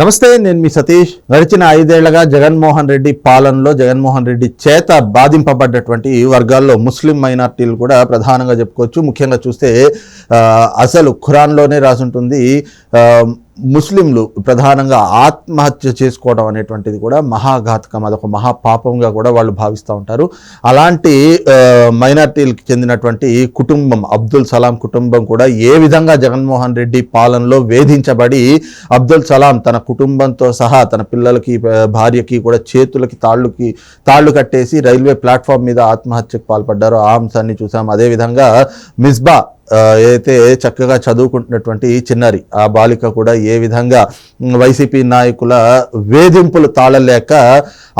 నమస్తే నేను మీ సతీష్. గడిచిన ఐదేళ్ళగా జగన్మోహన్ రెడ్డి పాలనలో జగన్మోహన్ రెడ్డి చేత బాధింపబడ్డటువంటి వర్గాల్లో ముస్లిం మైనార్టీలు కూడా ప్రధానంగా చెప్పుకోవచ్చు. ముఖ్యంగా చూస్తే అసలు ఖురాన్లోనే రాసుంటుంది. ఆ, ముస్లింలు ప్రధానంగా ఆత్మహత్య చేసుకోవడం అనేటువంటిది కూడా మహాఘాతకం అదొక మహాపాపంగా కూడా వాళ్ళు భావిస్తూ ఉంటారు. అలాంటి మైనార్టీలకు చెందినటువంటి కుటుంబం అబ్దుల్ సలాం కుటుంబం కూడా ఏ విధంగా జగన్మోహన్ రెడ్డి పాలనలో వేధించబడి అబ్దుల్ సలాం తన కుటుంబంతో సహా తన పిల్లలకి భార్యకి కూడా చేతులకి తాళ్ళుకి తాళ్ళు కట్టేసి రైల్వే ప్లాట్ఫామ్ మీద ఆత్మహత్యకు పాల్పడ్డారు. ఆ అంశాన్ని చూసాం. అదేవిధంగా మిస్బా ఏదైతే చక్కగా చదువుకుంటున్నటువంటి చిన్నారి ఆ బాలిక కూడా ఏ విధంగా వైసీపీ నాయకుల వేధింపులు తాళలేక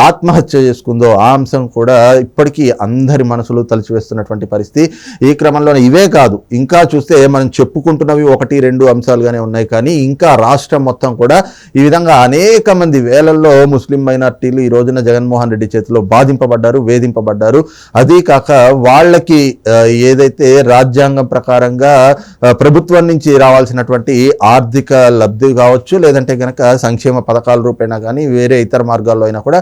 ఆత్మహత్య చేసుకుందో ఆ అంశం కూడా ఇప్పటికీ అందరి మనసులు తలిచివేస్తున్నటువంటి పరిస్థితి. ఈ క్రమంలోనే ఇవే కాదు ఇంకా చూస్తే మనం చెప్పుకుంటున్నవి ఒకటి రెండు అంశాలుగానే ఉన్నాయి. కానీ ఇంకా రాష్ట్రం మొత్తం కూడా ఈ విధంగా అనేక మంది వేలల్లో ముస్లిం మైనార్టీలు ఈ రోజున జగన్మోహన్ రెడ్డి చేతిలో బాధింపబడ్డారు వేధింపబడ్డారు. అదీ కాక వాళ్ళకి ఏదైతే రాజ్యాంగం ప్రకారం ఆ, ప్రభుత్వం నుంచి రావాల్సినటువంటి ఆర్థిక లబ్ధి కావచ్చు లేదంటే కనుక సంక్షేమ పథకాల రూపేణా కానీ వేరే ఇతర మార్గాల్లో అయినా కూడా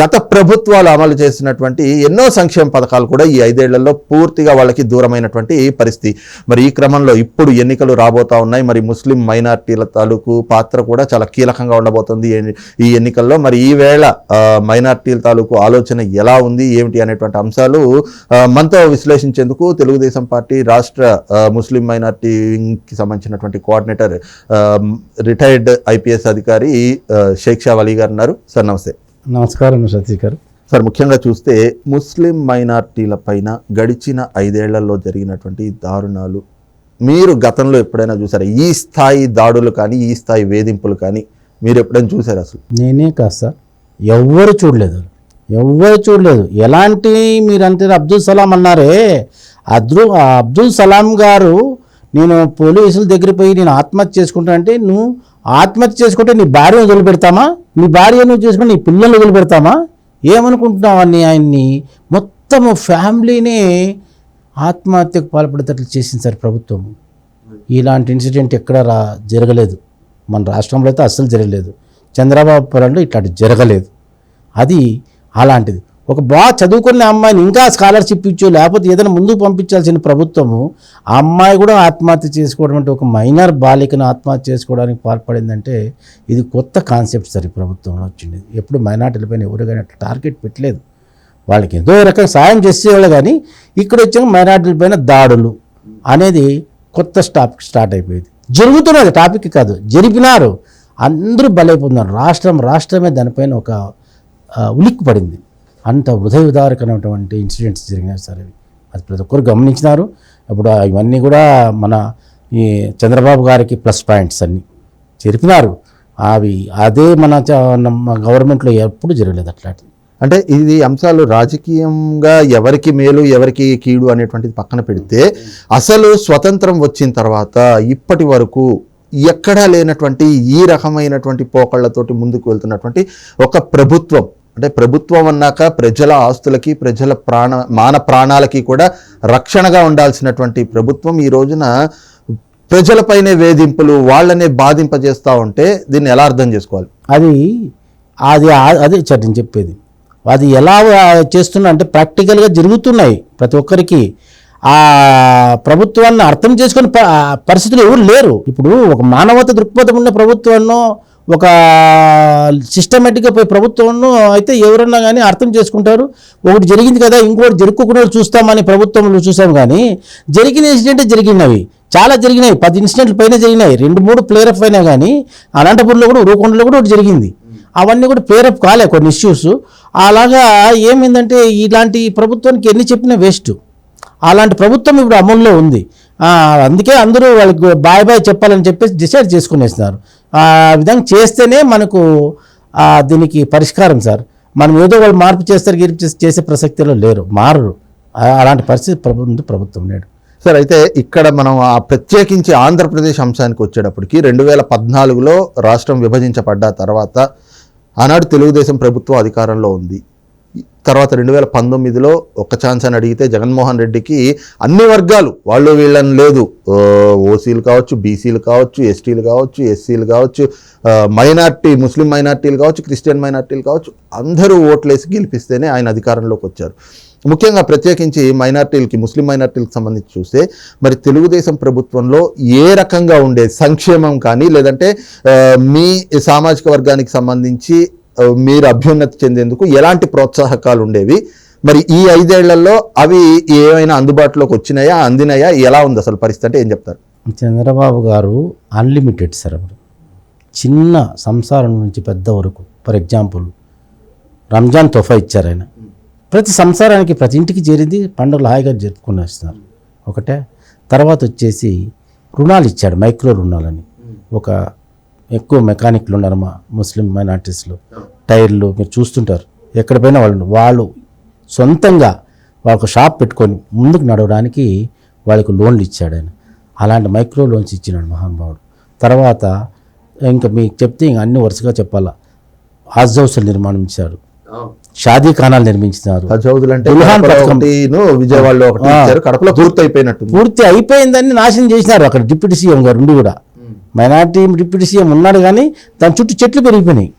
గత ప్రభుత్వాలు అమలు చేసినటువంటి ఎన్నో సంక్షేమ పథకాలు కూడా ఈ ఐదేళ్ళలో పూర్తిగా వాళ్ళకి దూరమైనటువంటి పరిస్థితి. మరి ఈ క్రమంలో ఇప్పుడు ఎన్నికలు రాబోతా ఉన్నాయి. మరి ముస్లిం మైనార్టీల తాలూకు పాత్ర కూడా చాలా కీలకంగా ఉండబోతుంది ఈ- ఎన్నికల్లో. మరి ఈ వేళ మైనార్టీల తాలూకు ఆలోచన ఎలా ఉంది? ఏమిటి అనేటువంటి అంశాలు మనతో విశ్లేషించేందుకు తెలుగుదేశం పార్టీ రాష్ట్ర ముస్లిం మైనార్టీకి సంబంధించినటువంటి కోఆర్డినేటర్ రిటైర్డ్ ఐపీఎస్ అధికారి షేక్ షా అలీ గారు ఉన్నారు. సార్ నమస్తే. నమస్కారం సతీష్ గారు. సార్ ముఖ్యంగా చూస్తే ముస్లిం మైనార్టీల పైన గడిచిన ఐదేళ్ళలో జరిగినటువంటి దారుణాలు మీరు గతంలో ఎప్పుడైనా చూసారా? ఈ స్థాయి దాడులు కానీ ఈ స్థాయి వేధింపులు కానీ మీరు ఎప్పుడైనా చూసారా అసలు? నేనే కాదు సార్ ఎవ్వరు చూడలేదు. ఎవ్వరు చూడలేదు. ఎలాంటి మీరు అంటే అబ్దుల్ సలాం అన్నారే అద్రు అబ్దుల్ సలాం గారు నేను పోలీసుల దగ్గర పోయి నేను ఆత్మహత్య చేసుకుంటా అంటే నువ్వు ఆత్మహత్య చేసుకుంటే నీ భార్యను వదిలిపెడతామా? నీ భార్యను చేసుకుంటే నీ పిల్లల్ని వదిలిపెడతామా? ఏమనుకుంటున్నావు అని ఆయన్ని? మొత్తము ఫ్యామిలీనే ఆత్మహత్యకు పాల్పడేటట్లు చేసింది సార్ ప్రభుత్వం. ఇలాంటి ఇన్సిడెంట్ ఎక్కడ రా జరగలేదు. మన రాష్ట్రంలో అయితే అస్సలు జరగలేదు. చంద్రబాబు పొలంలో ఇట్లాంటి జరగలేదు. అది అలాంటిది. ఒక బాగా చదువుకున్న అమ్మాయిని ఇంకా స్కాలర్షిప్ ఇచ్చో లేకపోతే ఏదైనా ముందుకు పంపించాల్సిన ప్రభుత్వము ఆ అమ్మాయి కూడా ఆత్మహత్య చేసుకోవడం అంటే ఒక మైనర్ బాలికను ఆత్మహత్య చేసుకోవడానికి పాల్పడిందంటే ఇది కొత్త కాన్సెప్ట్ సార్ ప్రభుత్వంలో వచ్చింది. ఎప్పుడు మైనార్టీలపైన ఎవరు కానీ అట్లా టార్గెట్ పెట్టలేదు. వాళ్ళకి ఏదో రకంగా సాయం చేసేవాళ్ళు కానీ ఇక్కడ వచ్చిన మైనార్టీలపైన దాడులు అనేది కొత్త స్టాప్ స్టార్ట్ అయిపోయింది. జరుగుతున్నది టాపిక్ కాదు జరిపినారు. అందరూ బలైపోతున్నారు. రాష్ట్రం రాష్ట్రమే దానిపైన ఒక ఆ, ఉలిక్కి పడింది అంత హృదయ ఉదారకమైనటువంటి ఇన్సిడెంట్స్ జరిగినాయి సార్ అవి. అది ప్రతి ఒక్కరు గమనించినారు. ఇప్పుడు ఇవన్నీ కూడా మన ఈ చంద్రబాబు గారికి ప్లస్ పాయింట్స్ అన్నీ జరిపినారు అవి అదే మన గవర్నమెంట్లో ఎప్పుడు జరగలేదు అట్లాంటిది. అంటే ఇది అంశాలు రాజకీయంగా ఎవరికి మేలు ఎవరికి కీడు అనేటువంటిది పక్కన పెడితే అసలు స్వతంత్రం వచ్చిన తర్వాత ఇప్పటి వరకు ఎక్కడా లేనటువంటి ఈ రకమైనటువంటి పోకళ్ళతోటి ముందుకు వెళ్తున్నటువంటి ఒక ప్రభుత్వం అంటే ప్రభుత్వం అన్నాక ప్రజల ఆస్తులకి ప్రజల ప్రాణ మాన ప్రాణాలకి కూడా రక్షణగా ఉండాల్సినటువంటి ప్రభుత్వం ఈ రోజున ప్రజలపైనే వేధింపులు వాళ్ళనే బాధింపజేస్తూ ఉంటే దీన్ని ఎలా అర్థం చేసుకోవాలి? అది అది అదే నేను చెప్పేది. అది ఎలా చేస్తున్నా అంటే ప్రాక్టికల్గా జరుగుతున్నాయి ప్రతి ఒక్కరికి. ఆ ప్రభుత్వాన్ని అర్థం చేసుకునే పరిస్థితులు ఎవరు లేరు. ఇప్పుడు ఒక మానవత దృక్పథం ఉన్న ప్రభుత్వంలో ఒక సిస్టమేటిక్గా పోయి ప్రభుత్వంలో అయితే ఎవరన్నా కానీ అర్థం చేసుకుంటారు. ఒకటి జరిగింది కదా ఇంకోటి జరుపుకోకుండా చూస్తామని ప్రభుత్వంలో చూసాం కానీ జరిగిన ఇన్సిడెంటే జరిగినవి. చాలా జరిగినాయి పది ఇన్సిడెంట్లు పైన జరిగినాయి రెండు మూడు ప్లేయర్ అయినా కానీ అనంతపురంలో కూడా రూకొండలో కూడా ఒకటి జరిగింది. అవన్నీ కూడా పేరప్ కాలే కొన్ని ఇష్యూస్ అలాగా ఏమైందంటే ఇలాంటి ప్రభుత్వానికి ఎన్ని చెప్పినా వేస్ట్ అలాంటి ప్రభుత్వం ఇప్పుడు అమల్లో ఉంది. అందుకే అందరూ వాళ్ళకి బాయ్ బాయ్ చెప్పాలని చెప్పేసి డిసైడ్ చేసుకునేస్తున్నారు. ఆ విధంగా చేస్తేనే మనకు దీనికి పరిష్కారం సార్. మనం ఏదో వాళ్ళు మార్పు చేస్తారు గిరిపు చేసి- చేసే ప్రసక్తిలో లేరు మారరు. అలాంటి పరిస్థితి ప్రభుత్వం ప్రభుత్వం నేడు. సార్ అయితే ఇక్కడ మనం ఆ ప్రత్యేకించి ఆంధ్రప్రదేశ్ అంశానికి వచ్చేటప్పటికి రెండు వేల పద్నాలుగులో రాష్ట్రం విభజించబడ్డ తర్వాత ఆనాడు తెలుగుదేశం ప్రభుత్వం అధికారంలో ఉంది. తర్వాత రెండు వేల పంతొమ్మిదిలో ఒక్క ఛాన్స్ అని అడిగితే జగన్మోహన్ రెడ్డికి అన్ని వర్గాలు వాళ్ళు వీళ్ళని లేదు. ఓసీలు కావచ్చు బీసీలు కావచ్చు ఎస్టీలు కావచ్చు ఎస్సీలు కావచ్చు మైనార్టీ ముస్లిం మైనార్టీలు కావచ్చు క్రిస్టియన్ మైనార్టీలు కావచ్చు అందరూ ఓట్లేసి గెలిపిస్తేనే ఆయన అధికారంలోకి వచ్చారు. ముఖ్యంగా ప్రత్యేకించి మైనార్టీలకి ముస్లిం మైనార్టీలకు సంబంధించి చూస్తే మరి తెలుగుదేశం ప్రభుత్వంలో ఏ రకంగా ఉండే సంక్షేమం కానీ లేదంటే మీ సామాజిక వర్గానికి సంబంధించి మీరు అభ్యున్నతి చెందేందుకు ఎలాంటి ప్రోత్సాహకాలు ఉండేవి? మరి ఈ ఐదేళ్ళలో అవి ఏమైనా అందుబాటులోకి వచ్చినాయా అందినాయా? ఎలా ఉంది అసలు పరిస్థితి అంటే ఏం చెప్తారు? చంద్రబాబు గారు అన్లిమిటెడ్ సార్ అప్పుడు చిన్న సంసారం నుంచి పెద్ద వరకు. ఫర్ ఎగ్జాంపుల్ రంజాన్ తోఫా ఇచ్చారు ఆయన. ప్రతి సంసారానికి ప్రతి ఇంటికి చేరింది పండుగలు హాయిగా జరుపుకుని వస్తున్నారు ఒకటే. తర్వాత వచ్చేసి రుణాలు ఇచ్చాడు మైక్రో రుణాలని. ఒక ఎక్కువ మెకానిక్లు ఉన్నారు మా ముస్లిం మైనార్టీస్లో. టైర్లు మీరు చూస్తుంటారు. ఎక్కడ పోయినా వాళ్ళు వాళ్ళు సొంతంగా వాళ్ళకు షాప్ పెట్టుకొని ముందుకు నడవడానికి వాళ్ళకు లోన్లు ఇచ్చాడు ఆయన. అలాంటి మైక్రో లోన్స్ ఇచ్చినాడు మహానుభావుడు తర్వాత ఇంకా మీకు చెప్తే ఇంక అన్ని వరుసగా చెప్పాలా. హాజ్ హౌస్లు నిర్మాణించారు షాదీ ఖానాలు నిర్మించినారు. విజయవాడలో. ఇచ్చారు. పూర్తి అయిపోయిందని నాశనం చేసినారు అక్కడ డిప్యూటీ సీఎం గారు ఉండి కూడా. మైనార్టీ డిప్యూటీ సీఎం ఉన్నాడు కానీ దాని చుట్టూ చెట్లు పెరిగిపోయినాయి.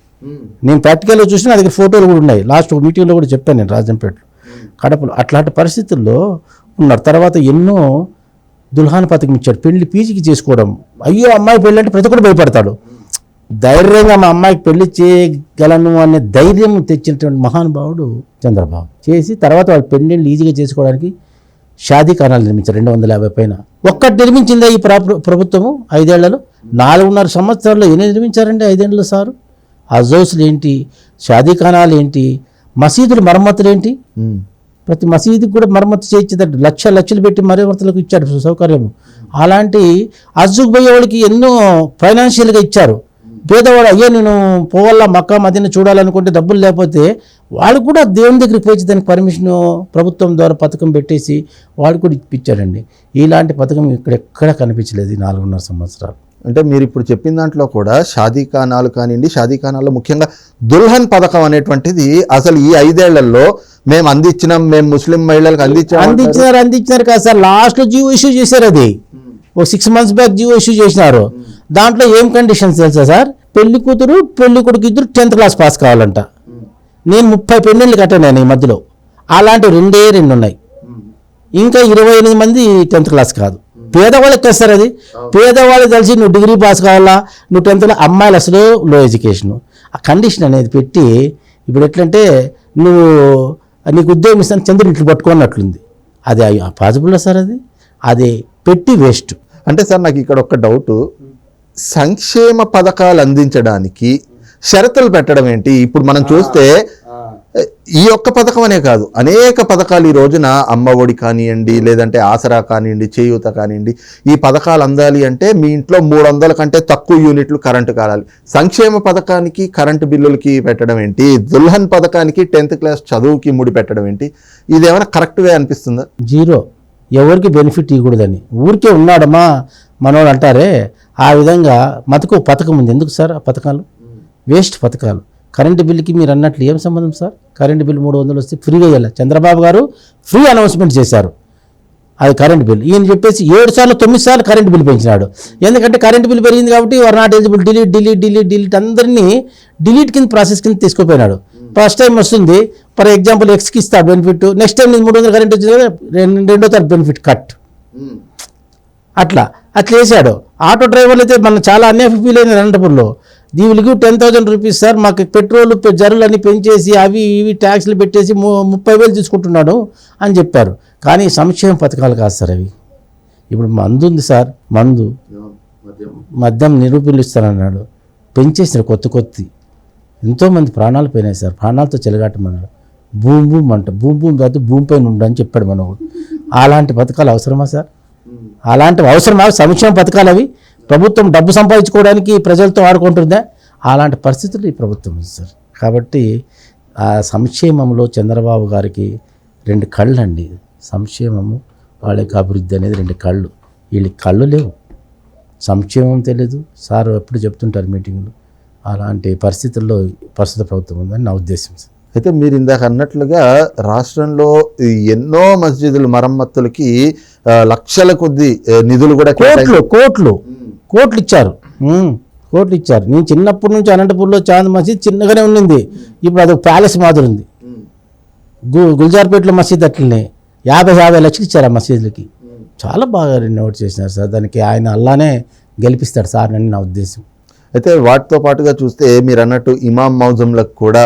నేను ప్రాక్టికల్లో చూసిన దగ్గర ఫోటోలు కూడా ఉన్నాయి. లాస్ట్ ఒక మీటింగ్లో కూడా చెప్పాను నేను రాజంపేటలో. కడపలో అట్లాంటి పరిస్థితుల్లో ఉన్నారు. తర్వాత ఎన్నో దుల్హాన్ పథకం ఇచ్చాడు. పెళ్ళి పీజీకి చేసుకోవడం. అయ్యో అమ్మాయి పెళ్ళి అంటే ప్రతి ఒక్కటి భయపడతాడు. ధైర్యంగా మా అమ్మాయికి పెళ్ళి చేయగలను అనే ధైర్యం తెచ్చినటువంటి మహానుభావుడు చంద్రబాబు. చేసి తర్వాత వాళ్ళు పెళ్ళిళ్ళు ఈజీగా చేసుకోవడానికి షాదీ ఖానాలు నిర్మించారు రెండు వందల యాభై పైన. ఒక్కటి నిర్మించిందా ఈ ప్రా- ప్రభుత్వము ఐదేళ్ళలో. నాలుగున్నర సంవత్సరాల్లో ఎన్ని నిర్మించారండి ఐదేళ్ళలో సారు? అజౌస్లు ఏంటి? షాదీ ఖానాలు ఏంటి? మసీదులు మరమ్మతులు ఏంటి. ప్రతి మసీదుకి కూడా మరమ్మతు చేయించేటట్టు లక్ష లక్షలు పెట్టి మరమ్మతులకు ఇచ్చాడు సౌకర్యం అలాంటి అజ్జుకు పోయే వాళ్ళకి ఎన్నో ఫైనాన్షియల్గా ఇచ్చారు. పేదవాడు అయ్యో నేను పోవాలా మక్కా మదీన చూడాలనుకుంటే డబ్బులు లేకపోతే వాళ్ళు కూడా దేవుని దగ్గరికి పోయి దానికి పర్మిషన్ ప్రభుత్వం ద్వారా పథకం పెట్టేసి వాడు కూడా ఇప్పించాడండి. ఇలాంటి పథకం ఇక్కడ ఎక్కడ కనిపించలేదు ఈ నాలుగున్నర సంవత్సరాలు. అంటే మీరు ఇప్పుడు చెప్పిన దాంట్లో కూడా షాదీ ఖానాలు కానివ్వండి షాదీ ఖానాల్లో ముఖ్యంగా దుల్హన్ పథకం అనేటువంటిది అసలు ఈ ఐదేళ్ళలో మేము అందించినాం మేము ముస్లిం మహిళలకు అందించాం. అందించినారు అందించినారు కాదు సార్. లాస్ట్లో జియో ఇష్యూ చేశారు అది. ఓ six months back Jio issue చేసినారు. దాంట్లో ఏం కండిషన్స్ తెలుసా సార్? పెళ్ళి కూతురు పెళ్ళి కొడుకు ఇద్దరు టెన్త్ క్లాస్ పాస్ కావాలంట. నేను ముప్పై పెళ్ళిళ్ళు కట్టాను ఈ మధ్యలో. అలాంటి రెండే రెండు ఉన్నాయి. ఇంకా ఇరవై ఎనిమిది మంది టెన్త్ క్లాస్ కాదు. పేదవాళ్ళకి వస్తారు అది? పేదవాళ్ళు కలిసి నువ్వు డిగ్రీ పాస్ కావాలా? నువ్వు టెన్త్లో అమ్మాయిలు అసలు లో ఎడ్యుకేషన్ ఆ కండిషన్ అనేది పెట్టి ఇప్పుడు ఎట్లంటే నువ్వు నీకు ఉద్యోగం ఇస్తాను చంద్రుడు ఇట్లు పట్టుకున్నట్లుంది. అది పాసిబుల్ సార్ అది? అది పెట్టి వేస్ట్ అంటే సార్ నాకు ఇక్కడ ఒక డౌట్ సంక్షేమ పథకాలు అందించడానికి షరతులు పెట్టడం ఏంటి? ఇప్పుడు మనం చూస్తే ఈ ఒక్క పథకం అనే కాదు. అనేక పథకాలు ఈ రోజున అమ్మ ఒడి కానివ్వండి లేదంటే ఆసరా కానివ్వండి చేయూత కానివ్వండి ఈ పథకాలు అందాలి అంటే మీ ఇంట్లో మూడు వందల కంటే తక్కువ యూనిట్లు కరెంటు కావాలి సంక్షేమ పథకానికి కరెంటు బిల్లులకి పెట్టడం ఏంటి? దుల్హన్ పథకానికి టెన్త్ క్లాస్ చదువుకి ముడి పెట్టడం ఏంటి? ఇదేమైనా కరెక్ట్గా అనిపిస్తుందా? జీరో. ఎవరికి బెనిఫిట్ ఇవ్వకూడదని. ఊరికే ఉన్నాడమ్మా మనోడు అంటారే ఆ విధంగా మతకు పథకం ఉంది. ఎందుకు సార్ ఆ పథకాలు? వేస్ట్ పథకాలు. కరెంటు బిల్లుకి మీరు అన్నట్లు ఏం సంబంధం సార్? కరెంటు బిల్ మూడు వందలు వస్తే ఫ్రీగా ఇవ్వాలి. చంద్రబాబు గారు ఫ్రీ అనౌన్స్మెంట్ చేశారు. అది కరెంట్ బిల్ ఈయన చెప్పేసి ఏడు సార్లు తొమ్మిది సార్లు కరెంట్ బిల్ పెంచినాడు. ఎందుకంటే కరెంట్ బిల్ పెరిగింది కాబట్టి were not eligible. Delete delete delete delete అందరినీ డిలీట్ కింద ప్రాసెస్ కింద తీసుకుపోయినాడు. ఫస్ట్ టైం వస్తుంది. ఫర్ ఎగ్జాంపుల్ ఎక్స్కి ఇస్తాడు బెనిఫిట్. నెక్స్ట్ టైం మూడు వందలు కరెంట్ వచ్చింది కదా రెండు- తారీఖు బెనిఫిట్ కట్. అట్లా. అట్లా వేసాడు ఆటో డ్రైవర్లు అయితే మనం చాలా అన్యాయ ఫీల్ అయింది అనంతపురంలో. దీవులకి టెన్ థౌసండ్ రూపీస్ సార్ మాకు పెట్రోల్ పె- అని పెంచేసి అవి ఇవి ట్యాక్స్లు పెట్టేసి ము- ముప్పై వేలు తీసుకుంటున్నాడు అని చెప్పారు. కానీ సంక్షేమ పథకాలు కాదు సార్ అవి. ఇప్పుడు మందు ఉంది సార్ మందు. మద్యం నిరూపిస్తానన్నాడు పెంచేసిన కొత్త కొత్త ఎంతోమంది ప్రాణాలు పోయినాయి సార్ ప్రాణాలతో చెలగాటమన్నాడు. భూమి భూమి అంట భూమి భూమి కాదు భూమి పైన చెప్పాడు మనవాడు అలాంటి పథకాలు అవసరమా సార్? అలాంటివి అవసరమా? సంక్షేమ పథకాలు అవి? ప్రభుత్వం డబ్బు సంపాదించుకోవడానికి ప్రజలతో ఆడుకుంటుందా? అలాంటి పరిస్థితులు ఈ ప్రభుత్వం ఉంది సార్. కాబట్టి ఆ సంక్షేమంలో చంద్రబాబు గారికి రెండు కళ్ళు అండి సంక్షేమము వాళ్ళ యొక్క అభివృద్ధి అనేది రెండు కళ్ళు. వీళ్ళకి కళ్ళు లేవు. సంక్షేమం తెలియదు సార్ ఎప్పుడు చెప్తుంటారు మీటింగ్లు? అలాంటి పరిస్థితుల్లో ప్రస్తుత ప్రభుత్వం ఉందని నా ఉద్దేశం సార్. అయితే మీరు ఇందాక అన్నట్లుగా రాష్ట్రంలో ఎన్నో మస్జిదులు మరమ్మతులకి లక్షల కొద్ది నిధులు కూడా కోట్లు కోట్లు. కోట్లు ఇచ్చారు కోట్లు ఇచ్చారు నేను చిన్నప్పటి నుంచి అనంతపూర్లో చాంద్ మసీద్ చిన్నగానే ఉండింది ఇప్పుడు అది ప్యాలెస్ మాదిరి ఉంది గు గుల్జార్పేటలో మసీద్ అట్లనే. యాభై యాభై లక్షలు ఇచ్చారు ఆ మసీదులకి. చాలా బాగా రెన్యూట్ చేసినారు సార్. దానికి ఆయన అల్లానే గెలిపిస్తాడు సార్ అని నా ఉద్దేశం. అయితే వాటితో పాటుగా చూస్తే మీరు అన్నట్టు ఇమాం మౌజంలకు కూడా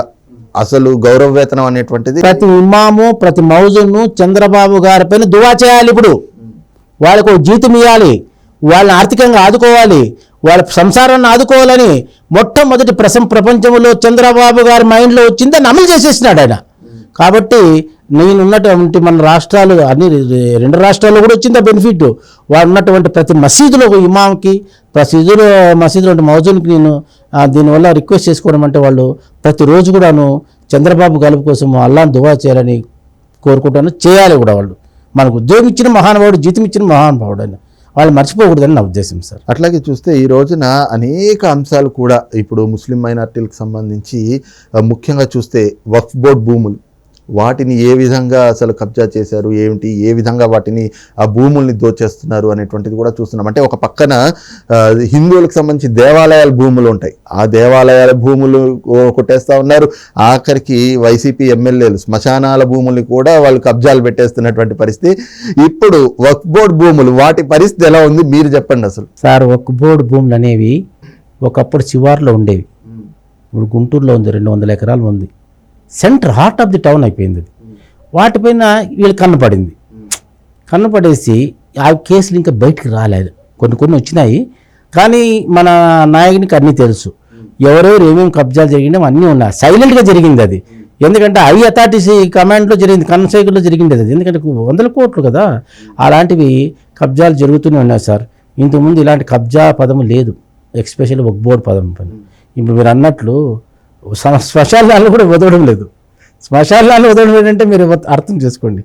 అసలు గౌరవ వేతనం అనేటువంటిది ప్రతి ఇమాము ప్రతి మౌజును చంద్రబాబు గారి పైన దువా చేయాలి ఇప్పుడు. వాళ్ళకు జీతం ఇవ్వాలి వాళ్ళని ఆర్థికంగా ఆదుకోవాలి. వాళ్ళ సంసారాన్ని ఆదుకోవాలని మొట్టమొదటి ప్రసం ప్రపంచంలో చంద్రబాబు గారి మైండ్లో వచ్చింది దాన్ని అమలు చేసేసినాడు ఆయన. కాబట్టి నేనున్నటువంటి మన రాష్ట్రాలు అన్ని రెండు రాష్ట్రాల్లో కూడా వచ్చింది ఆ బెనిఫిట్? వాడు ఉన్నటువంటి ప్రతి మసీదులో ఇమాంకి ప్రసీదులో మసీదులో ఉన్న నేను దీనివల్ల రిక్వెస్ట్ చేసుకోవడం అంటే వాళ్ళు ప్రతిరోజు కూడాను చంద్రబాబు గెలుపు కోసం అల్లాను దువా చేయాలని కోరుకుంటాను. చేయాలి కూడా వాళ్ళు. మనకు ఉద్యోగం ఇచ్చిన మహానుభావుడు జీతం ఇచ్చిన మహానుభావుడు అని. వాళ్ళు మర్చిపోకూడదని నా ఉద్దేశం సార్. అట్లాగే చూస్తే ఈ రోజున అనేక అంశాలు కూడా ఇప్పుడు ముస్లిం మైనార్టీలకు సంబంధించి ముఖ్యంగా చూస్తే వక్ఫ్ బోర్డ్ భూములు. వాటిని ఏ విధంగా అసలు కబ్జా చేశారు? ఏమిటి? ఏ విధంగా వాటిని ఆ భూముల్ని దోచేస్తున్నారు అనేటువంటిది కూడా చూస్తున్నాం. అంటే ఒక పక్కన హిందువులకు సంబంధించి దేవాలయాల భూములు ఉంటాయి. ఆ దేవాలయాల భూములు కొట్టేస్తా ఉన్నారు. ఆఖరికి వైసీపీ ఎమ్మెల్యేలు శ్మశానాల భూముల్ని కూడా వాళ్ళు కబ్జాలు పెట్టేస్తున్నటువంటి పరిస్థితి. ఇప్పుడు వక్ఫ్ బోర్డ్ భూములు వాటి పరిస్థితి ఎలా ఉంది? మీరు చెప్పండి అసలు. సార్ ఒక బోర్డు భూములు అనేవి ఒకప్పుడు శివార్లో ఉండేవి. ఇప్పుడు గుంటూరులో ఉంది రెండు వందల ఎకరాలు ఉంది. Centre heart of the town అయిపోయింది అది. వాటిపైన వీళ్ళు కన్నపడింది. కన్నపడేసి ఆ కేసులు ఇంకా బయటికి రాలేదు. కొన్ని కొన్ని వచ్చినాయి. కానీ మన నాయకునికి అన్నీ తెలుసు. ఎవరెవరు ఏమేమి కబ్జాలు జరిగినాయి అన్నీ ఉన్నాయి. సైలెంట్గా జరిగింది అది. ఎందుకంటే ఐ అథారిటీసీ కమాండ్లో జరిగింది కన్సైకిల్లో జరిగింది అది. ఎందుకంటే వందల కోట్లు కదా. అలాంటివి కబ్జాలు జరుగుతూనే ఉన్నాయి సార్. ఇంతకుముందు ఇలాంటి కబ్జా పదము లేదు. ఎక్స్పెషల్లీ ఒక బోర్డు పదం పని. ఇప్పుడు మీరు అన్నట్లు శ్మశానాలు కూడా వదలడం లేదు. శ్మశానాలు వదలడం ఏంటంటే మీరు అర్థం చేసుకోండి.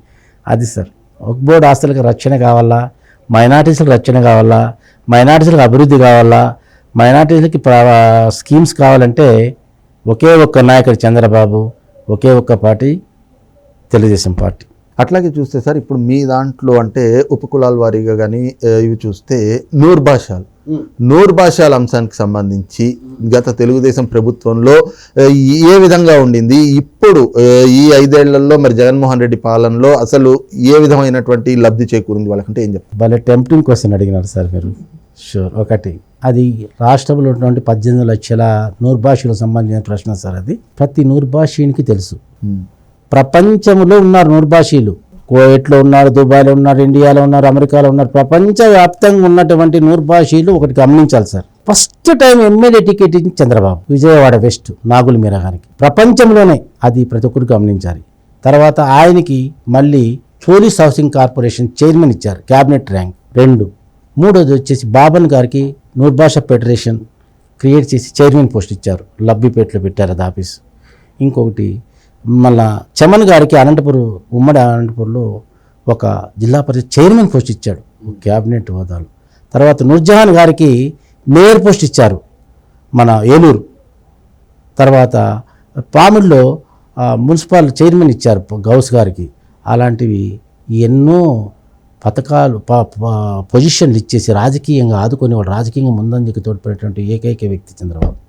అది సార్ ఒక బోర్డు ఆస్తులకు రక్షణ కావాలా? మైనార్టీస్లకు రక్షణ కావాలా? మైనార్టీస్లకు అభివృద్ధి కావాలా? మైనార్టీస్లకి స్కీమ్స్ కావాలంటే ఒకే ఒక్క నాయకుడు చంద్రబాబు ఒకే ఒక్క పార్టీ తెలుగుదేశం పార్టీ. అట్లాగే చూస్తే సార్ ఇప్పుడు మీ దాంట్లో అంటే ఉపకులాల వారీగా కానీ ఇవి చూస్తే నూర్ భాషాలు. నూర్ భాషాల అంశానికి సంబంధించి గత తెలుగుదేశం ప్రభుత్వంలో ఏ విధంగా ఉండింది? ఇప్పుడు ఈ ఐదేళ్ళలో మరి జగన్మోహన్ రెడ్డి పాలనలో అసలు ఏ విధమైనటువంటి లబ్ధి చేకూరింది వాళ్ళకంటే ఏం చెప్తారు? భలే టెంప్టింగ్ క్వశ్చన్ అడిగినారు సార్ మీరు. షూర్ ఒకటి. అది రాష్ట్రంలో ఉన్నటువంటి పద్దెనిమిది లక్షల నూర్భాషలకు సంబంధించిన ప్రశ్న సార్ అది. ప్రతి నూర్భాషీనికి తెలుసు. ప్రపంచంలో ఉన్నారు నూర్భాషీలు. కోయట్లో ఉన్నారు దుబాయ్లో ఉన్నారు ఇండియాలో ఉన్నారు అమెరికాలో ఉన్నారు. ప్రపంచవ్యాప్తంగా ఉన్నటువంటి నూర్భాషీలు ఒకటి గమనించాలి sir. First time MLA ticket ఇచ్చింది చంద్రబాబు విజయవాడ వెస్ట్ నాగుల మీరాగానికి ప్రపంచంలోనే అది ప్రతి ఒక్కరు గమనించాలి. తర్వాత ఆయనకి మళ్ళీ పోలీస్ హౌసింగ్ కార్పొరేషన్ చైర్మన్ ఇచ్చారు క్యాబినెట్ ర్యాంక్ రెండు. మూడోది వచ్చేసి బాబన్ గారికి నూర్భాష ఫెడరేషన్ క్రియేట్ చేసి చైర్మన్ పోస్ట్ ఇచ్చారు లబ్బిపేటలో పెట్టారు అది ఆఫీస్. ఇంకొకటి మళ్ళా చమన్ గారికి అనంతపురం ఉమ్మడి అనంతపురంలో ఒక జిల్లా పరిషత్ చైర్మన్ పోస్ట్ ఇచ్చాడు క్యాబినెట్ హోదాలు. తర్వాత నూర్జహాన్ గారికి మేయర్ పోస్ట్ ఇచ్చారు మన ఏలూరు. తర్వాత పాముల్లో మున్సిపాల్ మున్సిపల్ చైర్మన్ ఇచ్చారు గౌస్ గారికి. అలాంటివి ఎన్నో పథకాలు ప- పొజిషన్లు ఇచ్చేసి రాజకీయంగా ఆదుకొని వాళ్ళు రాజకీయంగా ముందంజకి తోడ్పడేటువంటి ఏకైక వ్యక్తి చంద్రబాబు.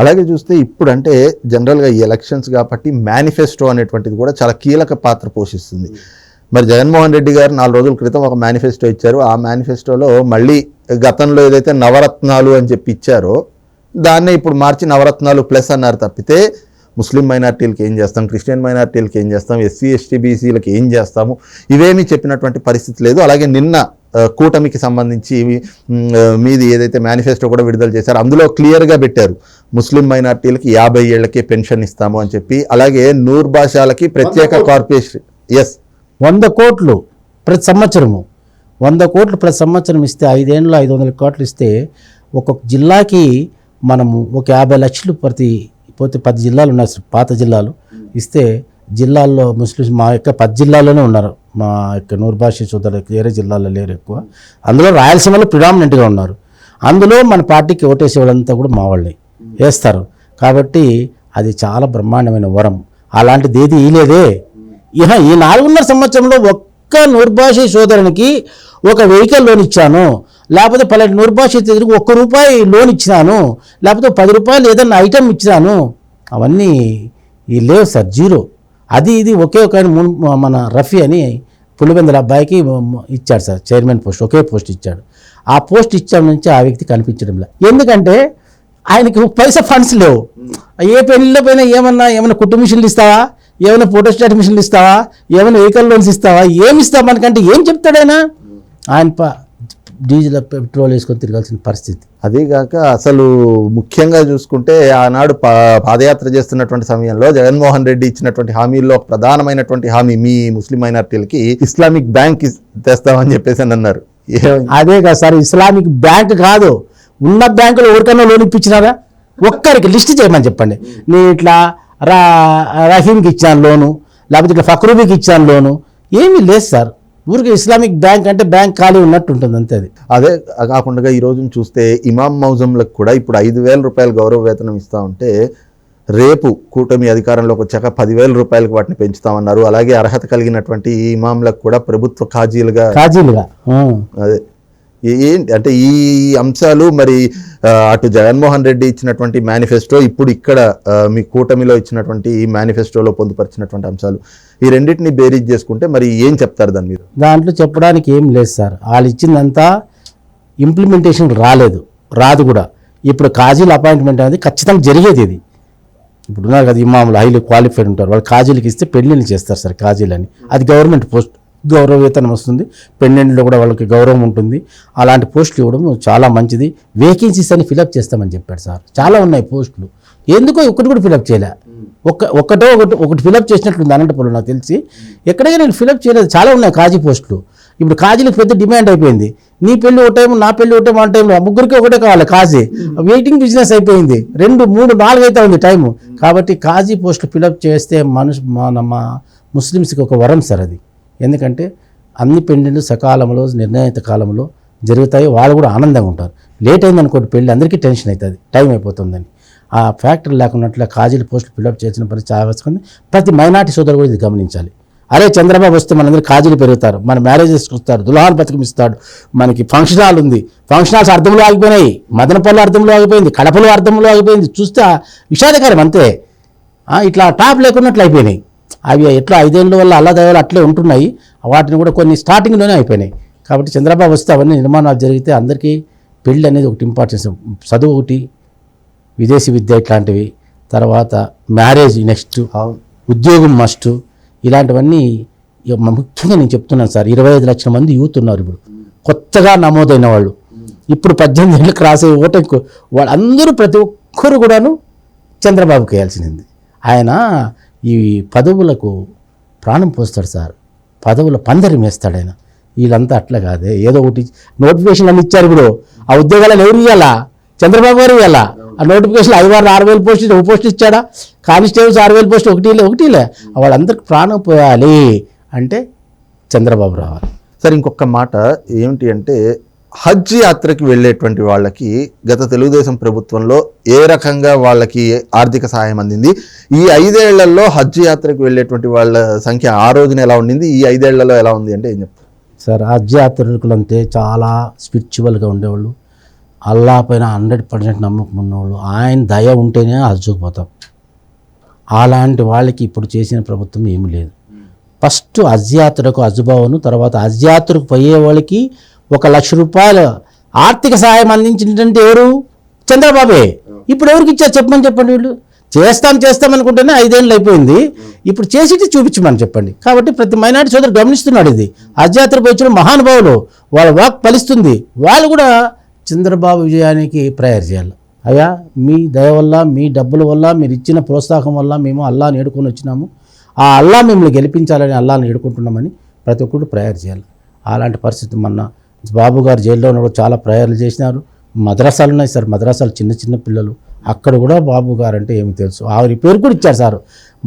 అలాగే చూస్తే ఇప్పుడు అంటే జనరల్గా ఈ ఎలక్షన్స్ కాబట్టి మేనిఫెస్టో అనేటువంటిది కూడా చాలా కీలక పాత్ర పోషిస్తుంది. మరి జగన్మోహన్ రెడ్డి గారు నాలుగు రోజుల క్రితం ఒక మేనిఫెస్టో ఇచ్చారు. ఆ మేనిఫెస్టోలో మళ్ళీ గతంలో ఏదైతే నవరత్నాలు అని చెప్పి ఇచ్చారో దాన్నే ఇప్పుడు మార్చి నవరత్నాలు ప్లస్ అన్నారు తప్పితే ముస్లిం మైనార్టీలకి ఏం చేస్తాం? క్రిస్టియన్ మైనార్టీలకి ఏం చేస్తాం? ఎస్సీ ఎస్టీ బీసీలకి ఏం చేస్తాము? ఇవేమీ చెప్పినటువంటి పరిస్థితి లేదు. అలాగే నిన్న కూటమికి సంబంధించి మీది ఏదైతే మేనిఫెస్టో కూడా విడుదల చేశారో అందులో క్లియర్గా పెట్టారు. ముస్లిం మైనార్టీలకి యాభై ఏళ్ళకే పెన్షన్ ఇస్తాము అని చెప్పి అలాగే నూర్ భాషాలకి ప్రత్యేక కార్పొరేషన్ ఎస్ వంద కోట్లు ప్రతి సంవత్సరము. వంద కోట్లు ప్రతి సంవత్సరం ఇస్తే ఐదేళ్ళు ఐదు వందల కోట్లు ఇస్తే ఒక్కొక్క జిల్లాకి మనము ఒక యాభై లక్షలు ప్రతి పోతే పది జిల్లాలు ఉన్నాయి పాత జిల్లాలు. ఇస్తే జిల్లాల్లో ముస్లిమ్స్ మా యొక్క పది జిల్లాల్లోనే ఉన్నారు. మా యొక్క నూర్భాషి సోదరులు వేరే జిల్లాల్లో లేరు ఎక్కువ. అందులో రాయలసీమలో ప్రిడామినెంట్గా ఉన్నారు. అందులో మన పార్టీకి ఓటేసే వాళ్ళంతా కూడా మా వాళ్ళని వేస్తారు. కాబట్టి అది చాలా బ్రహ్మాండమైన వరం. అలాంటిది ఏది ఇలేదే ఇహ ఈ నాలుగున్నర సంవత్సరంలో ఒక్క నూర్భాషి సోదరునికి ఒక వెహికల్ లోన్ ఇచ్చాను. లేకపోతే పలాంటి నిర్భాషిత ఎదురుకు ఒక్క రూపాయి లోన్ ఇచ్చినాను లేకపోతే పది రూపాయలు ఏదన్నా ఐటెం ఇచ్చినాను అవన్నీ లేవు సార్ జీరో. అది ఇది ఒకే ఒక మున్- మన రఫీ అని పులివెందుల అబ్బాయికి ఇచ్చాడు సార్ చైర్మన్ పోస్ట్ ఒకే పోస్ట్ ఇచ్చాడు. ఆ పోస్ట్ ఇచ్చాం నుంచి ఆ వ్యక్తి కనిపించడం లేదు ఎందుకంటే ఆయనకి పైసా ఫండ్స్ లేవు. ఏ పెళ్ళిలో పోయినా ఏమన్నా ఏమైనా కుట్టు మిషన్లు ఇస్తావా? ఏమైనా ఫోటోస్టాట్ మిషన్లు ఇస్తావా? ఏమైనా వెహికల్ లోన్స్ ఇస్తావా? ఏమి ఇస్తావా మనకంటే ఏం చెప్తాడైనా ఆయన ప- డీజిల్ పెట్రోల్ వేసుకొని తిరగాల్సిన పరిస్థితి. అదేగాక అసలు ముఖ్యంగా చూసుకుంటే ఆనాడు పాదయాత్ర చేస్తున్నటువంటి సమయంలో జగన్మోహన్ రెడ్డి ఇచ్చినటువంటి హామీల్లో ప్రధానమైనటువంటి హామీ మీ ముస్లిం మైనార్టీలకి ఇస్లామిక్ బ్యాంక్ తెస్తామని చెప్పేసి అని అన్నారు? అదే కదా సార్ ఇస్లామిక్ బ్యాంక్ కాదు ఉన్న బ్యాంకులో ఎవరికైనా లోన్ ఇప్పించినారా? ఒక్కరికి లిస్ట్ చేయమని చెప్పండి. నేను ఇట్లా రా రహీంకి ఇచ్చాను లోను లేకపోతే ఇట్లా ఫక్రూబీకి ఇచ్చాను లోను ఏమీ లేదు సార్. ఊరికి ఇస్లామిక్ బ్యాంక్ అంటే బ్యాంక్ ఖాళీ ఉన్నట్టు ఉంటుంది అంతే అది. అదే కాకుండా ఈ రోజున చూస్తే ఇమాం మౌజంలకు కూడా ఇప్పుడు ఐదు వేల రూపాయల గౌరవ వేతనం ఇస్తా ఉంటే రేపు కూటమి అధికారంలోకి వచ్చాక పదివేల రూపాయలకు వాటిని పెంచుతామన్నారు. అలాగే అర్హత కలిగినటువంటి ఈ ఇమాంలకు కూడా ప్రభుత్వ ఖాజీలుగా కాజీలుగా ఆ. అదే. ఏంటి అంటే ఈ అంశాలు మరి అటు జగన్మోహన్ రెడ్డి ఇచ్చినటువంటి మేనిఫెస్టో ఇప్పుడు ఇక్కడ మీ కూటమిలో ఇచ్చినటువంటి ఈ మేనిఫెస్టోలో పొందుపరిచినటువంటి అంశాలు ఈ రెండింటిని బేరీజ్ చేసుకుంటే మరి ఏం చెప్తారు దాని మీద? దాంట్లో చెప్పడానికి ఏం లేదు సార్. వాళ్ళు ఇచ్చిందంతా ఇంప్లిమెంటేషన్ రాలేదు. రాదు కూడా. ఇప్పుడు కాజీల అపాయింట్మెంట్ అనేది ఖచ్చితంగా జరిగేది ఇది. ఇప్పుడు ఉన్నారు కదా ఇమాములు హైలీ క్వాలిఫైడ్ ఉంటారు. వాళ్ళు కాజీలకి ఇస్తే పెళ్ళిళ్ళు చేస్తారు సార్ కాజీలని. అది గవర్నమెంట్ పోస్ట్. గౌరవ వేతనం వస్తుంది. పెండెంట్లో కూడా వాళ్ళకి గౌరవం ఉంటుంది. అలాంటి పోస్టులు ఇవ్వడం చాలా మంచిది. వేకెన్సీస్ అని ఫిలప్ చేస్తామని చెప్పాడు సార్. చాలా ఉన్నాయి పోస్టులు. ఎందుకో ఒకటి కూడా ఫిలప్ చేయలే. ఒక్క ఒక్కటో ఒకటి ఒకటి ఫిలప్ చేసినట్లుంది అనంతపురం నాకు తెలిసి. ఎక్కడైనా నేను ఫిలప్ చేయలేదు. చాలా ఉన్నాయి కాజీ పోస్టులు. ఇప్పుడు కాజీలకు పెద్ద డిమాండ్ అయిపోయింది. నీ పెళ్ళి ఒక టైం నా పెళ్ళి ఒక టైం ఆ టైంలో ముగ్గురికి ఒకటే కావాలి కాజీ. వెయిటింగ్ బిజినెస్ అయిపోయింది. రెండు మూడు నాలుగు అయితే ఉంది టైము కాబట్టి కాజీ పోస్టులు ఫిలప్ చేస్తే మనుషు మన మా ముస్లిమ్స్కి ఒక వరం సార్ అది. ఎందుకంటే అన్ని పెళ్ళిళ్ళు సకాలంలో నిర్ణయిత కాలంలో జరుగుతాయి. వాళ్ళు కూడా ఆనందంగా ఉంటారు. లేట్ అయిందనుకోండి పెళ్ళి అందరికీ టెన్షన్ అవుతుంది. టైం అయిపోతుందని. ఆ ఫ్యాక్టరీ లేకున్నట్లు కాజీలు పోస్టులు ఫిల్అప్ చేసిన పరిస్థితి ఆవస్తుంది ప్రతి మైనార్టీ సోదరు కూడా ఇది గమనించాలి. అరే చంద్రబాబు వస్తే మనందరూ కాజీలు పెరుగుతారు. మన మ్యారేజెస్కి వస్తారు దుల్హాన్ పథకం ఇస్తాడు మనకి ఫంక్షన్ హాల్ ఉంది. ఫంక్షన్ హాల్స్ అర్థంలో ఆగిపోయినాయి. మదనపల్లి అర్థంలో ఆగిపోయింది. కడపలో అర్థంలో ఆగిపోయింది. చూస్తే విషాదకరం అంతే. ఇట్లా టాప్ లేకున్నట్లు అయిపోయినాయి. అవి ఎట్లా ఐదేళ్ళ వల్ల అల్లా దయాలు అట్లే ఉంటున్నాయి వాటిని కూడా కొన్ని స్టార్టింగ్లోనే అయిపోయినాయి. కాబట్టి చంద్రబాబు వస్తే అవన్నీ నిర్మాణాలు జరిగితే అందరికీ పెళ్ళి అనేది ఒకటి ఇంపార్టెన్స్ చదువు ఒకటి విదేశీ విద్య ఇట్లాంటివి తర్వాత మ్యారేజ్ నెక్స్ట్ ఉద్యోగం మస్ట్ ఇలాంటివన్నీ ముఖ్యంగా నేను చెప్తున్నాను సార్ ఇరవై ఐదు లక్షల మంది యూత్ ఉన్నారు ఇప్పుడు. కొత్తగా నమోదైన వాళ్ళు. ఇప్పుడు పద్దెనిమిది ఏళ్ళు క్రాస్ అయ్యి ఓటకు వాళ్ళందరూ ప్రతి ఒక్కరు కూడాను చంద్రబాబుకి వేయాల్సింది. ఆయన ఈ పదవులకు ప్రాణం పోస్తాడు సార్. పదవుల పందరి మేస్తాడు ఆయన. వీళ్ళంతా అట్లా కాదే. ఏదో ఒకటి నోటిఫికేషన్ అని ఇచ్చారు ఇప్పుడు. ఆ ఉద్యోగాలను ఎవరు ఇవ్వాలా చంద్రబాబు గారు ఇవ్వాలా ఆ నోటిఫికేషన్ ఐదు వారు ఆరు వేలు పోస్టులు ఒక పోస్ట్ ఇచ్చాడా? కానిస్టేబుల్స్ ఆరు వేలు పోస్ట్ ఒకటిలే ఒకటిలే వాళ్ళందరికి ప్రాణం పోయాలి అంటే చంద్రబాబు రావాలి. సార్ ఇంకొక మాట ఏమిటి అంటే హజ్ యాత్రకి వెళ్ళేటువంటి వాళ్ళకి గత తెలుగుదేశం ప్రభుత్వంలో ఏ రకంగా వాళ్ళకి ఆర్థిక సహాయం అందింది? ఈ ఐదేళ్ళలో హజ్ యాత్రకు వెళ్ళేటువంటి వాళ్ళ సంఖ్య ఆ రోజున ఎలా ఉండింది? ఈ ఐదేళ్ళలో ఎలా ఉంది అంటే ఏం చెప్తారు? సార్ ఆధ్యాత్మికులు అంటే చాలా స్పిరిచువల్గా ఉండేవాళ్ళు. అల్లా పైన హండ్రెడ్ పర్సెంట్ నమ్మకం ఉన్నవాళ్ళు. ఆయన దయ ఉంటేనే హజ్జుకు పోతాం. అలాంటి వాళ్ళకి ఇప్పుడు చేసిన ప్రభుత్వం ఏమీ లేదు. ఫస్ట్ అజ్యాత్రకు అజుబావను తర్వాత అజ్యాత్రకు పోయే వాళ్ళకి ఒక లక్ష రూపాయలు ఆర్థిక సహాయం అందించినటువంటి ఎవరు? చంద్రబాబే. ఇప్పుడు ఎవరికి ఇచ్చారు? చెప్పమని చెప్పండి వీళ్ళు. చేస్తాం చేస్తాం అనుకుంటేనే ఐదేళ్ళు అయిపోయింది. ఇప్పుడు చేసి చూపించమని చెప్పండి. కాబట్టి ప్రతి మైనార్టీ సోదరు గమనిస్తున్నాడు ఇది. అధ్యాత్రకు వచ్చిన మహానుభావులు వాళ్ళ వాక్ ఫలిస్తుంది. వాళ్ళు కూడా చంద్రబాబు విజయానికి ప్రేయర్ చేయాలి. అయ్యా మీ దయ వల్ల మీ డబ్బుల వల్ల మీరు ఇచ్చిన ప్రోత్సాహం వల్ల మేము అల్లాని ఏడుకొని వచ్చినాము. ఆ అల్లా మిమ్మల్ని గెలిపించాలని అల్లాని ఏడుకుంటున్నామని ప్రతి ఒక్కరు ప్రేయర్ చేయాలి. అలాంటి పరిస్థితి మొన్న బాబు గారు జైల్లో ఉన్నప్పుడు చాలా ప్రేయర్లు చేసినారు. మద్రసాలు ఉన్నాయి సార్ మద్రసాలు చిన్న చిన్న పిల్లలు. అక్కడ కూడా బాబు గారు అంటే ఏమి తెలుసు. ఆ రిపేర్ కూడా ఇచ్చాడు సార్.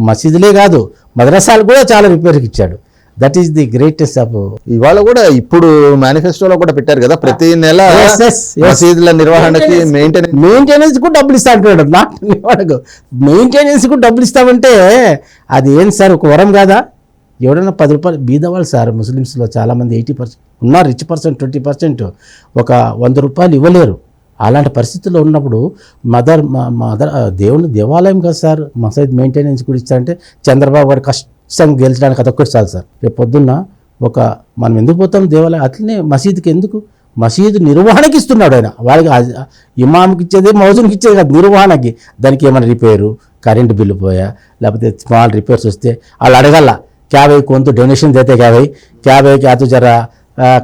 మసీదులే కాదు మద్రసాలు కూడా చాలా రిపేర్కి ఇచ్చాడు. That is the greatest of ఇవాళ కూడా ఇప్పుడు మేనిఫెస్టోలో కూడా పెట్టారు కదా ప్రతి నెల Yes, yes, yes. మసీదుల నిర్వహణకి మెయింటెనెన్స్ మెయింటెనెన్స్ కూడా డబ్బులు ఇస్తా అంటున్నాడు. నాట్ మెయింటెనెన్స్ కూడా డబ్బులు ఇస్తామంటే అది ఏం సార్ ఒక వరం కాదా? ఎవడైనా పది రూపాయలు బీదవాళ్ళు సార్ ముస్లిమ్స్లో చాలామంది ఎయిటీ పర్సెంట్ ఉన్నారు రిచ్ పర్సెంట్ ట్వంటీ పర్సెంట్ ఒక వంద రూపాయలు ఇవ్వలేరు. అలాంటి పరిస్థితుల్లో ఉన్నప్పుడు మదర్ మదర్ దేవుని దేవాలయం కదా సార్ మసీద్ మెయింటెనెన్స్ కూడా ఇస్తారంటే చంద్రబాబు గారు కష్టం గెలిచడానికి అదొక్కటి చాలు సార్. రేపు పొద్దున్న ఒక మనం ఎందుకు పోతాం దేవాలయం? అట్లనే మసీదుకి ఎందుకు? మసీదు నిర్వహణకి ఇస్తున్నాడు ఆయన. వాళ్ళకి ఇమామ్కి ఇమాంకి ఇచ్చేది మౌజునికి ఇచ్చేది కాదు నిర్వహణకి. దానికి ఏమైనా రిపేరు కరెంటు బిల్లు పోయా లేకపోతే స్మాల్ రిపేర్స్ వస్తే వాళ్ళు అడగల్లా क्या भाई कौन तो डोनेशन देते क्या भाई क्या भाई क्या तो जरा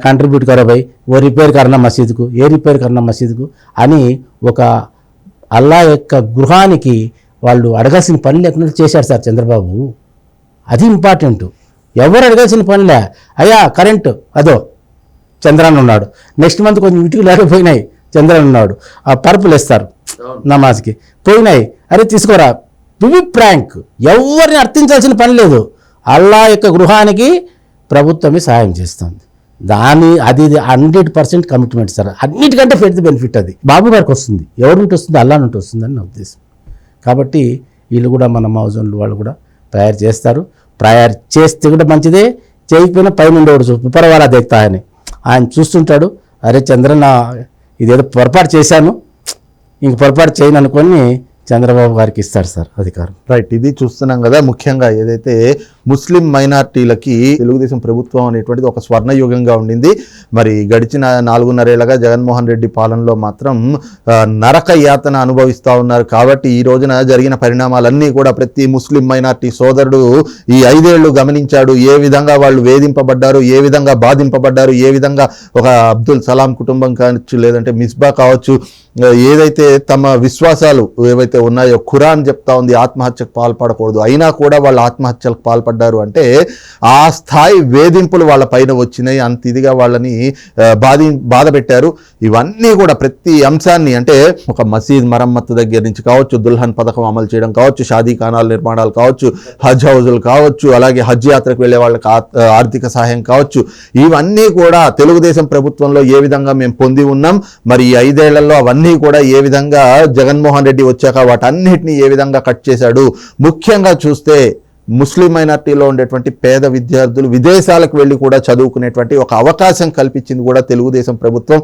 కంట్రిబ్యూట్ కరో భాయ్ ఓ రిపేర్ కరనా మసీదుకు ఏ రిపేర్ కరనా మసీదుకు అని ఒక అల్లా యొక్క గృహానికి వాళ్ళు అడగాల్సిన పని లేకుండా చేశారు సార్ చంద్రబాబు అది ఇంపార్టెంట్ ఎవరు అడగాల్సిన పనిలే అయ్యా కరెంటు అదో చంద్రాన్ ఉన్నాడు నెక్స్ట్ మంత్ కొంచెం ఇటుకు లేకపోయినాయి చంద్రాన్ ఉన్నాడు ఆ పరుపులు ఇస్తారు నమాజ్కి పోయినాయి అరే తీసుకోరా వివి ప్రాంక్ ఎవరిని అర్థించాల్సిన పని లేదు అల్లా యొక్క గృహానికి ప్రభుత్వమే సహాయం చేస్తుంది. దాని అది హండ్రెడ్ పర్సెంట్ కమిట్మెంట్ సార్. అన్నిటికంటే పెద్ద బెనిఫిట్ అది. బాబు గారికి వస్తుంది. ఎవరి నుండి వస్తుంది? అల్లా నుండి వస్తుందని నా ఉద్దేశం. కాబట్టి వీళ్ళు కూడా మన మౌజన్లు వాళ్ళు కూడా తయారు చేస్తారు. తయారు చేస్తే కూడా మంచిదే. చేయకపోయినా పైన ఉండేవాడు చూపు. పర్వాలా దేక్తా అని ఆయన చూస్తుంటాడు. అరే చంద్రన్న ఇదేదో పొరపాటు చేశాను. ఇంక పొరపాటు చేయను అనుకొని చంద్రబాబు గారికి ఇస్తారు సార్ అధికారం. రైట్ ఇది చూస్తున్నాం కదా ముఖ్యంగా ఏదైతే ముస్లిం మైనార్టీలకి తెలుగుదేశం ప్రభుత్వం అనేటువంటిది ఒక స్వర్ణయుగంగా ఉండింది. మరి గడిచిన నాలుగున్నరేళ్ళగా జగన్మోహన్ రెడ్డి పాలనలో మాత్రం నరక యాతన అనుభవిస్తూ ఉన్నారు. కాబట్టి ఈ రోజున జరిగిన పరిణామాలన్నీ కూడా ప్రతి ముస్లిం మైనార్టీ సోదరుడు ఈ ఐదేళ్ళు గమనించాడు. ఏ విధంగా వాళ్ళు వేధింపబడ్డారు ఏ విధంగా బాధింపబడ్డారు ఏ విధంగా ఒక అబ్దుల్ సలాం కుటుంబం కావచ్చు లేదంటే మిస్బా కావచ్చు ఏదైతే తమ విశ్వాసాలు ఏవైతే ఉన్నాయో ఖురాన్ చెప్తా ఉంది ఆత్మహత్యకు పాల్పడకూడదు. అయినా కూడా వాళ్ళు ఆత్మహత్యలకు పాల్పడ్డారు. అంటే ఆ స్థాయి వేధింపులు వాళ్ళ పైన వచ్చినాయి. అంత ఇదిగా వాళ్ళని బాధి బాధ పెట్టారు. ఇవన్నీ కూడా ప్రతి అంశాన్ని అంటే ఒక మసీద్ మరమ్మత్తు దగ్గర నుంచి కావచ్చు దుల్హన్ పథకం అమలు చేయడం కావచ్చు షాదీ ఖానాల నిర్మాణాలు కావచ్చు హజ్ హౌజులు కావచ్చు అలాగే హజ్ యాత్రకు వెళ్ళే వాళ్ళకి ఆర్థిక సహాయం కావచ్చు. ఇవన్నీ కూడా తెలుగుదేశం ప్రభుత్వంలో ఏ విధంగా మేము పొంది ఉన్నాం మరి ఈ ఐదేళ్ళలో అవన్నీ కూడా ఏ విధంగా జగన్మోహన్ రెడ్డి వచ్చాక వాటన్నిటిని ఏ విధంగా కట్ చేశాడు ముఖ్యంగా చూస్తే ముస్లిం మైనార్టీలో ఉండేటువంటి పేద విద్యార్థులు విదేశాలకు వెళ్ళి కూడా చదువుకునేటువంటి ఒక అవకాశం కల్పించింది కూడా తెలుగుదేశం ప్రభుత్వం.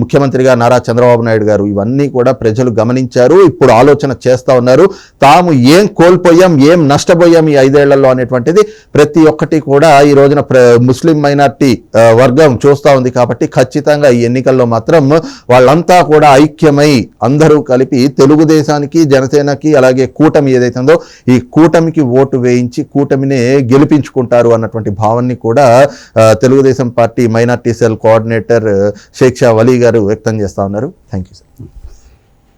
ముఖ్యమంత్రిగా నారా చంద్రబాబు నాయుడు గారు ఇవన్నీ కూడా ప్రజలు గమనించారు. ఇప్పుడు ఆలోచన చేస్తూ ఉన్నారు. తాము ఏం కోల్పోయాం ఏం నష్టపోయాం ఈ ఐదేళ్ళలో అనేటువంటిది ప్రతి ఒక్కటి కూడా ఈ రోజున ప్ర ముస్లిం మైనార్టీ వర్గం చూస్తూ ఉంది కాబట్టి ఖచ్చితంగా ఈ ఎన్నికల్లో మాత్రం వాళ్ళంతా కూడా ఐక్యమై అందరూ కలిపి తెలుగుదేశానికి జనసేనకి అలాగే కూటమి ఏదైతుందో ఈ కూటమికి ఓటు వేయించి కూటమినే గెలిపించుకుంటారు అన్నటువంటి భావాన్ని కూడా Telugu Desam party minority cell coordinator Sheikh Shah Wali గారు వ్యక్తం చేస్తా ఉన్నారు. Thank you sir.